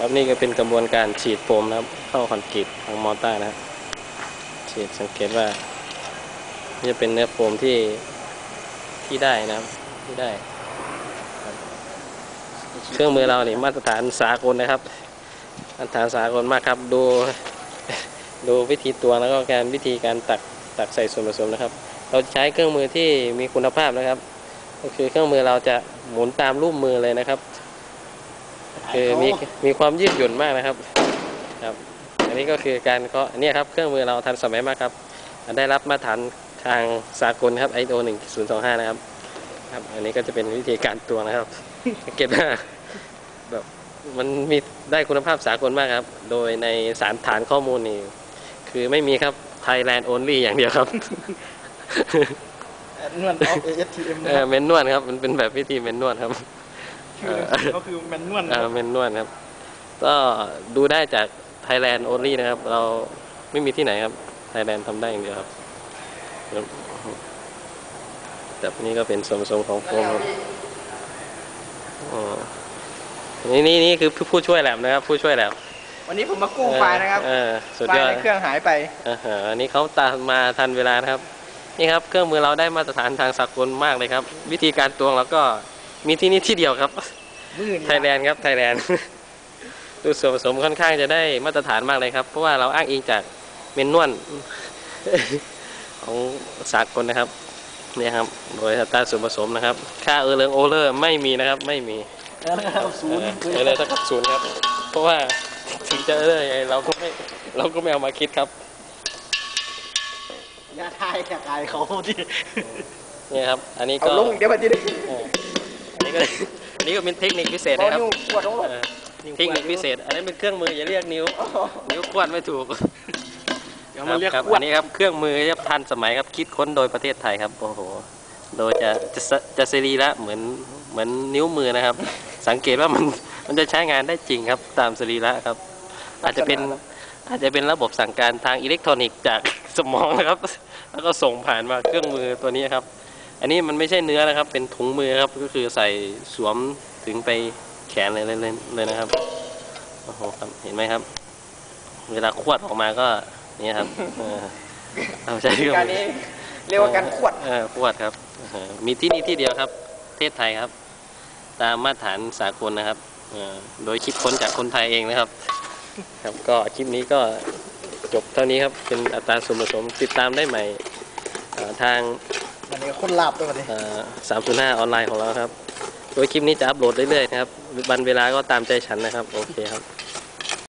ครับนี่ก็เป็นกระบวนการฉีดโฟมนะครับ เข้าคอนกรีตของมอเตอร์นะครับ ฉีดสังเกตว่านี่จะเป็นเนื้อโฟมที่ที่ได้นะครับที่ได้ เครื่องมือเราเนี่ยมาตรฐานสากลนะครับมาตรฐานสากลมากครับ ดูดูวิธีตัวแล้วก็การวิธีการตักตักใส่ส่วนผสมนะครับ เราใช้เครื่องมือที่มีคุณภาพนะครับ ก็คือเครื่องมือเราจะหมุนตามรูปมือเลยนะครับ คือมีมีความยืดหยุ่นมากนะครับครับ อันนี้ก็คือการเคาะเนี่ยครับเครื่องมือเราทันสมัยมากครับ ได้รับมาตรฐานทางสากลครับ ISO 1025 นะครับครับ อันนี้ก็จะเป็นวิธีการตวงนะครับสังเก็บว่าแบบมันมีได้คุณภาพสากลมากครับ โดยในสารฐานข้อมูลนี่คือไม่มีครับ Thailand only อย่างเดียวครับนวลออฟ ASTM เออเมนนวลครับ มันเป็นแบบวิธีเมนนวลครับ ชื่อหนังสือก็คือแมนนวลเออเมนนวลครับ ก็ดูได้จาก Thailand only นะครับ เราไม่มีที่ไหนครับ Thailand ทำได้อย่างเดียวครับครับแบบนี้ก็เป็นส่วนผสมของโฟมครับอ๋อนี่นี่นี่คือผู้ช่วยแลบนะครับ ผู้ช่วยแลบวันนี้ผมมากู้ไฟล์นะครับเออสุดไฟยอล์ดในเครื่องหายไปอ่าฮะอันนี้เขาตามมาทันเวลานะครับ นี่ครับ เครื่องมือเราได้มาตรฐานทางสากลมากเลยครับ วิธีการตวงเราก็ มีที่นี่ที่เดียวครับมือไทยแลนด์ครับไทยแลนด์ดูส่วนผสมค่อนข้างจะได้มาตรฐานมากเลยครับ เพราะว่าเราอ้างอิงจากเมนนวลของสากลนะครับเนี่ยครับ โดยอัตราส่วนผสมนะครับ ค่าเออเริงโอเลอร์ไม่มีนะครับ ไม่มีแล้วศูนย์เออเลยเท่ากับศูนย์ครับ เพราะว่าถึงจะเออเลยงไงเราก็ไม่เราก็ไม่เอามาคิดครับอย่าทายอย่าทายเขาที่เนี่ยครับ อันนี้เอาก็ลงอีกเดี๋ยวมาที่ นี่เอออันนี้ก็ อันนี้ก็เป็นเทคนิคพิเศษเอานะครับนิ้วกวดลงเออเทคนิคพิเศษ อันนี้เป็นเครื่องมืออย่าเรียกนิ้ว นิ้วควดไม่ถูกเดี๋ยวมาเรียกครับกวอัดนนี้ครับเครื่องมือที่ทันสมัยครับคิดค้นโดยประเทศไทยครับโอ้โห โดยจะจะสจะสรีระเหมือนเหมือนนิ้วมือนะครับ สังเกตว่ามันมันจะใช้งานได้จริงครับตามสรีระครับ อาจจะเป็นอาจจะเป็นระบบสั่งการทางอิเล็กทรอนิกส์จากสมองนะครับ แล้วก็ส่งผ่านมาเครื่องมือตัวนี้ครับ อันนี้มันไม่ใช่เนื้อนะครับ เป็นถุงมือครับ ก็คือใส่สวมถึงไปแขนเลยเลยเลยเลยนะครับ โอ้โหครับเห็นไหมครับ เวลาขวดออกมาก็เนี่ยครับเออเอาใช้เครื่องการมือนี้เรียกว่าการขวด เออขวดครับเออมีที่นี่ที่เดียวครับ ประเทศไทยครับ ตามมาตรฐานสากลนะครับเออโดยคิดค้นจากคนไทยเองนะครับ ครับก็คลิปนี้ก็จบเท่านี้ครับ เป็นอัตราส่วนผสมติดตามได้ใหม่เอ่อทาง วันนี้คนลาบด้วยวันนี้สามศูนย์ห้าออนไลน์ของเราครับ โดยคลิปนี้จะอัปโหลดเรื่อยๆนะครับ วันเวลาก็ตามใจฉันนะครับ โอเคครับ